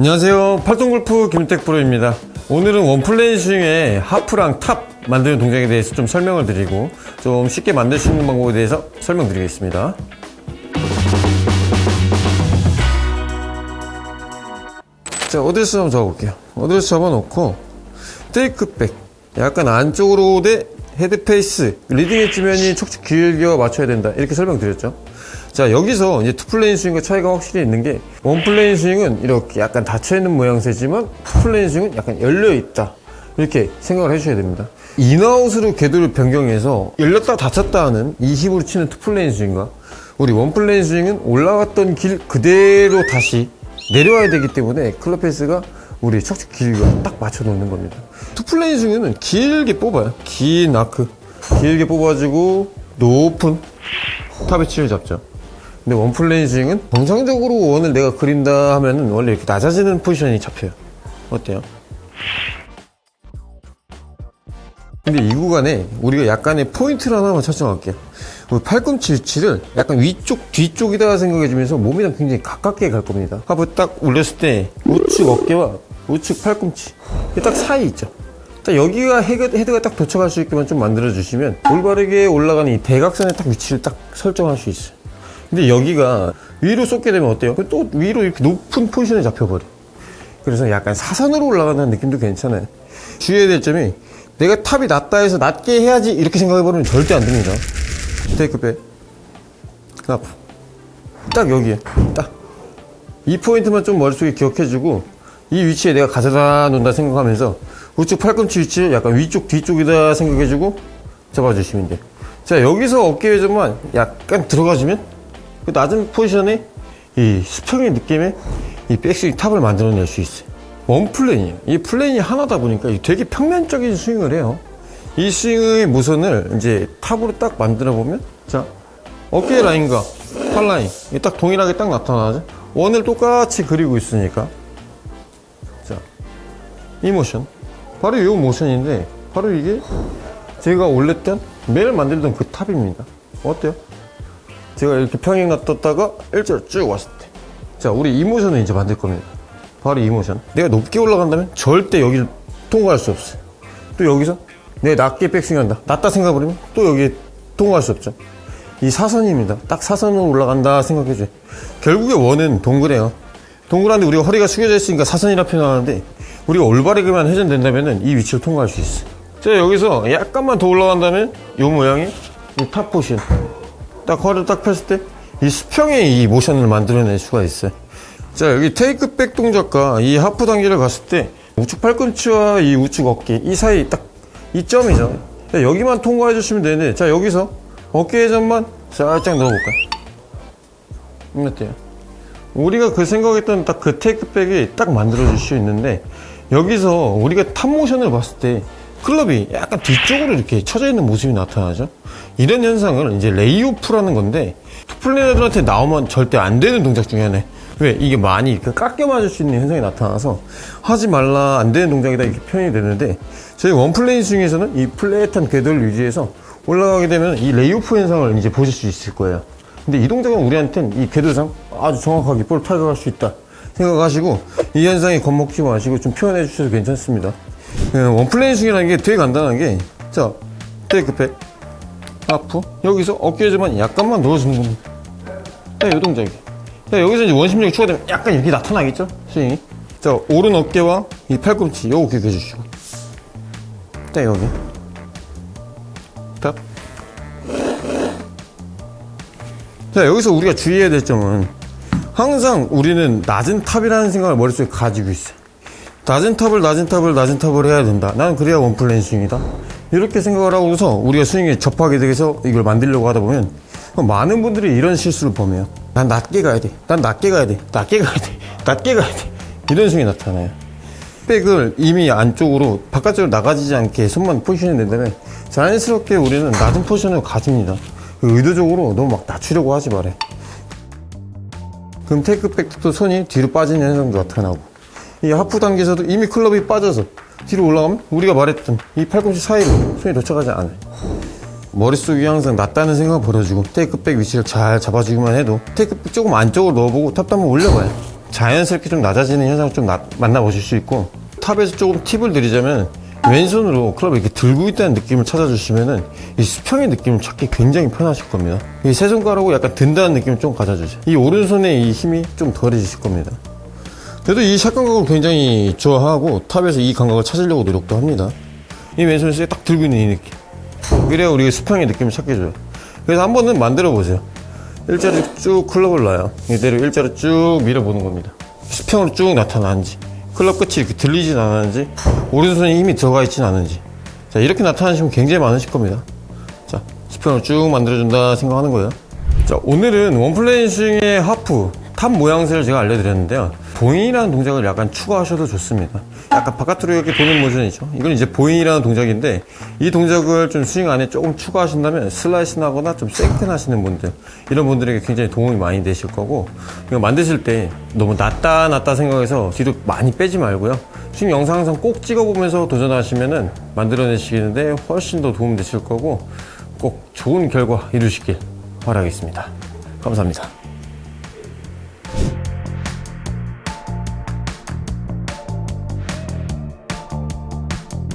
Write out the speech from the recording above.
안녕하세요. 팔동골프 김택 프로입니다. 오늘은 원플레인 스윙의 하프랑 탑 만드는 동작에 대해서 좀 설명을 드리고 좀 쉽게 만들 수 있는 방법에 대해서 설명드리겠습니다. 자, 어드레스 한번 잡아볼게요. 어드레스 잡아놓고 테이크백 약간 안쪽으로 대 헤드페이스 리딩 엣지 면이 촉축 길게 맞춰야 된다. 이렇게 설명드렸죠. 자 여기서 이제 투플레인 스윙과 차이가 확실히 있는 게 원플레인 스윙은 이렇게 약간 닫혀있는 모양새지만 투플레인 스윙은 약간 열려있다. 이렇게 생각을 해주셔야 됩니다. 인아웃으로 궤도를 변경해서 열렸다 닫혔다 하는 이 힙으로 치는 투플레인 스윙과 우리 원플레인 스윙은 올라갔던 길 그대로 다시 내려와야 되기 때문에 클럽 페이스가 우리 척추 길이가 딱 맞춰 놓는 겁니다. 투플레인 스윙은 길게 뽑아요. 긴 아크. 길게 뽑아주고 높은 탑의 치를 잡죠. 근데 원플레인 스윙은 정상적으로 원을 내가 그린다 하면은 원래 이렇게 낮아지는 포지션이 잡혀요. 어때요? 근데 이 구간에 우리가 약간의 포인트를 하나만 설정할게요. 우리 팔꿈치 위치를 약간 위쪽, 뒤쪽이다 생각해주면서 몸이랑 굉장히 가깝게 갈 겁니다. 하부 딱 올렸을 때 우측 어깨와 우측 팔꿈치 딱 사이 있죠. 딱 여기가 헤드, 헤드가 딱 도착할 수 있게만 좀 만들어 주시면 올바르게 올라가는 이 대각선에 딱 위치를 딱 설정할 수 있어요. 근데 여기가 위로 쏟게 되면 어때요? 또 위로 이렇게 높은 포지션에 잡혀버려. 그래서 약간 사선으로 올라가는 느낌도 괜찮아요. 주의해야 될 점이 내가 탑이 낮다 해서 낮게 해야지 이렇게 생각해버리면 절대 안 됩니다. 테이크백. 딱 여기에. 딱. 이 포인트만 좀 머릿속에 기억해주고 이 위치에 내가 가져다 놓는다 생각하면서 우측 팔꿈치 위치를 약간 위쪽 뒤쪽이다 생각해주고 잡아주시면 돼요. 자 여기서 어깨 회전만 약간 들어가주면 그 낮은 포지션에 이 수평의 느낌의 이 백스윙 탑을 만들어낼 수 있어요. 원 플레인이에요. 이 플레인이 하나다 보니까 되게 평면적인 스윙을 해요. 이 스윙의 무선을 이제 탑으로 딱 만들어 보면 자 어깨 라인과 팔 라인 딱 동일하게 딱 나타나죠. 원을 똑같이 그리고 있으니까 자 이 모션 바로 이 모션인데 바로 이게 제가 올렸던 매일 만들던 그 탑입니다. 어때요? 제가 이렇게 평행 놔뒀다가 일자로 쭉 왔을 때. 자, 우리 이 모션을 이제 만들 겁니다. 바로 이 모션. 내가 높게 올라간다면 절대 여기를 통과할 수 없어요. 또 여기서 내가 낮게 백스윙한다. 낮다 생각해보면 또 여기에 통과할 수 없죠. 이 사선입니다. 딱 사선으로 올라간다 생각해줘요. 결국에 원은 동그래요. 동그란데 우리가 허리가 숙여져 있으니까 사선이라 표현하는데 우리가 올바르게만 회전된다면 이 위치를 통과할 수 있어요. 자, 여기서 약간만 더 올라간다면 이 모양이 이탑 포션. 딱 허리를 딱 폈을 때 이 수평의 이 모션을 만들어낼 수가 있어요. 자, 여기 테이크 백 동작과 이 하프 단계를 갔을 때 우측 팔꿈치와 이 우측 어깨 이 사이 딱 이 점이죠. 자, 여기만 통과해 주시면 되는데 자, 여기서 어깨 회전만 살짝 넣어볼까요? 음, 어때요? 우리가 그 생각했던 딱 그 테이크백이 딱 만들어 줄수 있는데 여기서 우리가 탑 모션을 봤을 때 클럽이 약간 뒤쪽으로 이렇게 쳐져 있는 모습이 나타나죠. 이런 현상을 이제 레이오프라는 건데 투플레이너들한테 나오면 절대 안 되는 동작 중에 하나. 왜? 이게 많이 이렇게 깎여 맞을 수 있는 현상이 나타나서 하지 말라 안 되는 동작이다 이렇게 표현이 되는데 저희 원플레인 중에서는 이 플랫한 궤도를 유지해서 올라가게 되면 이 레이오프 현상을 이제 보실 수 있을 거예요. 근데 이 동작은 우리한테는 이 궤도상 아주 정확하게 볼 타격할 수 있다 생각하시고 이 현상에 겁먹지 마시고 좀 표현해 주셔도 괜찮습니다. 예, 원플레인 스윙이라는 게 되게 간단한 게, 자, 테이크백, 하프, 여기서 어깨에만 약간만 넣어주는 겁니다. 자, 요 동작이. 자, 여기서 이제 원심력이 추가되면 약간 이렇게 나타나겠죠? 스윙이. 자, 오른 어깨와 이 팔꿈치, 요거 기억해 주시고. 자, 여기. 탑. 자, 여기서 우리가 주의해야 될 점은 항상 우리는 낮은 탑이라는 생각을 머릿속에 가지고 있어요. 낮은 탑을 낮은 탑을 낮은 탑을 해야 된다. 나는 그래야 원플레인 스윙이다. 이렇게 생각을 하고서 우리가 스윙에 접하게 돼서 이걸 만들려고 하다 보면 많은 분들이 이런 실수를 범해요. 난 낮게 가야 돼. 난 낮게 가야 돼. 낮게 가야 돼. 낮게 가야 돼. 이런 스윙이 나타나요. 백을 이미 안쪽으로 바깥쪽으로 나가지지 않게 손만 포지션이 된다면 자연스럽게 우리는 낮은 포지션을 가집니다. 의도적으로 너무 막 낮추려고 하지 말아요. 그럼 테이크백도 손이 뒤로 빠지는 현상도 나타나고 이 하프 단계에서도 이미 클럽이 빠져서 뒤로 올라가면 우리가 말했던 이 팔꿈치 사이로 손이 도착하지 않아요. 머릿속이 항상 낮다는 생각을 버려주고 테이크백 위치를 잘 잡아주기만 해도 테이크백 조금 안쪽으로 넣어보고 탑도 한번 올려봐요. 자연스럽게 좀 낮아지는 현상을 좀 나- 만나보실 수 있고 탑에서 조금 팁을 드리자면 왼손으로 클럽을 이렇게 들고 있다는 느낌을 찾아주시면은 이 수평의 느낌을 찾기 굉장히 편하실 겁니다. 이 세 손가락으로 약간 든다는 느낌을 좀 가져주세요. 이 오른손에 이 힘이 좀 덜해지실 겁니다. 그래도 이 샷 감각을 굉장히 좋아하고 탑에서 이 감각을 찾으려고 노력도 합니다. 이 왼손에서 딱 들고 있는 이 느낌. 그래야 우리가 수평의 느낌을 찾게 줘요. 그래서 한 번은 만들어 보세요. 일자로 쭉 클럽을 놔요. 이대로 일자로 쭉 밀어보는 겁니다. 수평으로 쭉 나타나는지, 클럽 끝이 이렇게 들리진 않았는지, 오른손에 힘이 들어가 있진 않은지. 자, 이렇게 나타나시면 굉장히 많으실 겁니다. 자, 수평을 쭉 만들어준다 생각하는 거예요. 자, 오늘은 원플레인 스윙의 하프, 탑 모양새를 제가 알려드렸는데요. 보잉이라는 동작을 약간 추가하셔도 좋습니다. 약간 바깥으로 이렇게 도는 모션이죠. 이건 이제 보잉이라는 동작인데, 이 동작을 좀 스윙 안에 조금 추가하신다면 슬라이스 나거나 좀 생텐 하시는 분들, 이런 분들에게 굉장히 도움이 많이 되실 거고, 이거 만드실 때 너무 낮다, 낮다 생각해서 뒤로 많이 빼지 말고요. 스윙 영상 항상 꼭 찍어보면서 도전하시면은 만들어내시는데 훨씬 더 도움 되실 거고, 꼭 좋은 결과 이루시길 바라겠습니다. 감사합니다.